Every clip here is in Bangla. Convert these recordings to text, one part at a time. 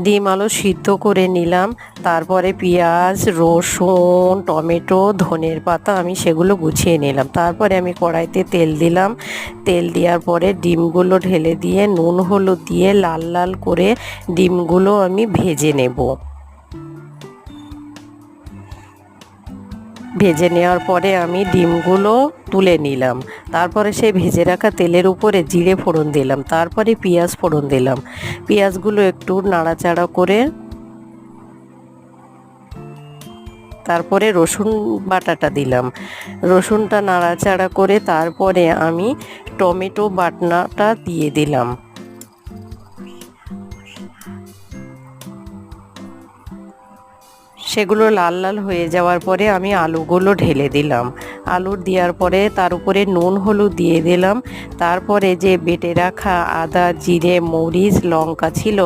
ডিম আলু সিদ্ধ করে নিলাম। তারপরে পেঁয়াজ, রসুন, টমেটো, ধনের পাতা আমি সেগুলো গুছিয়ে নিলাম। তারপরে আমি কড়াইতে তেল দিলাম। তেল দেওয়ার পরে ডিমগুলো ঢেলে দিয়ে, নুন, হলুদ দিয়ে লাল লাল করে ডিমগুলো আমি ভেজে নেব। ভেজে নেওয়ার পরে আমি ডিমগুলো তুলে নিলাম। তারপরে সেই ভেজে রাখা তেলের উপরে জিরে ফোড়ন দিলাম। তারপরে পেঁয়াজ ফোড়ন দিলাম। পেঁয়াজগুলো একটু নাড়াচাড়া করে তারপরে রসুন বাটাটা দিলাম। রসুনটা নাড়াচাড়া করে তারপরে আমি টমেটো বাটনাটা দিয়ে দিলাম। সেগুলো লাল লাল হয়ে যাওয়ার পরে আমি আলুগুলো ঢেলে দিলাম। আলু দেওয়ার পরে তার উপরে নুন হলুদ দিয়ে দিলাম। তারপরে যে বেটে রাখা আদা, জিরে, মরিচ, লঙ্কা ছিল,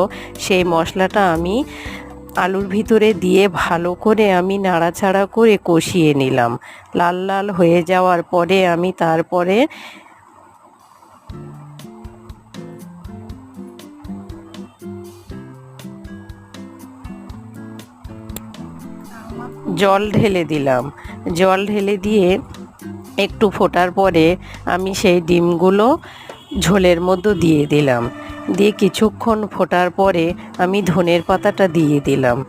সেই মশলাটা আমি আলুর ভিতরে দিয়ে ভালো করে আমি নাড়াচাড়া করে কষিয়ে নিলাম। লাল লাল হয়ে যাওয়ার পরে আমি তারপরে জল ঢেলে দিলাম। জল ঢেলে দিয়ে একটু ফোটার পরে আমি সেই ডিমগুলো ঝোলের মধ্যে দিয়ে দিলাম। দিয়ে কিছুক্ষণ ফোটার পরে আমি ধনের পাতাটা দিয়ে দিলাম।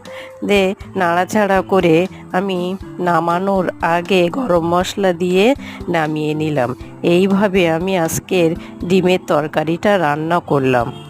দিয়ে নাড়াচাড়া করে আমি নামানোর আগে গরম মশলা দিয়ে নামিয়ে নিলাম। এইভাবে আমি আজকের ডিমের তরকারিটা রান্না করলাম।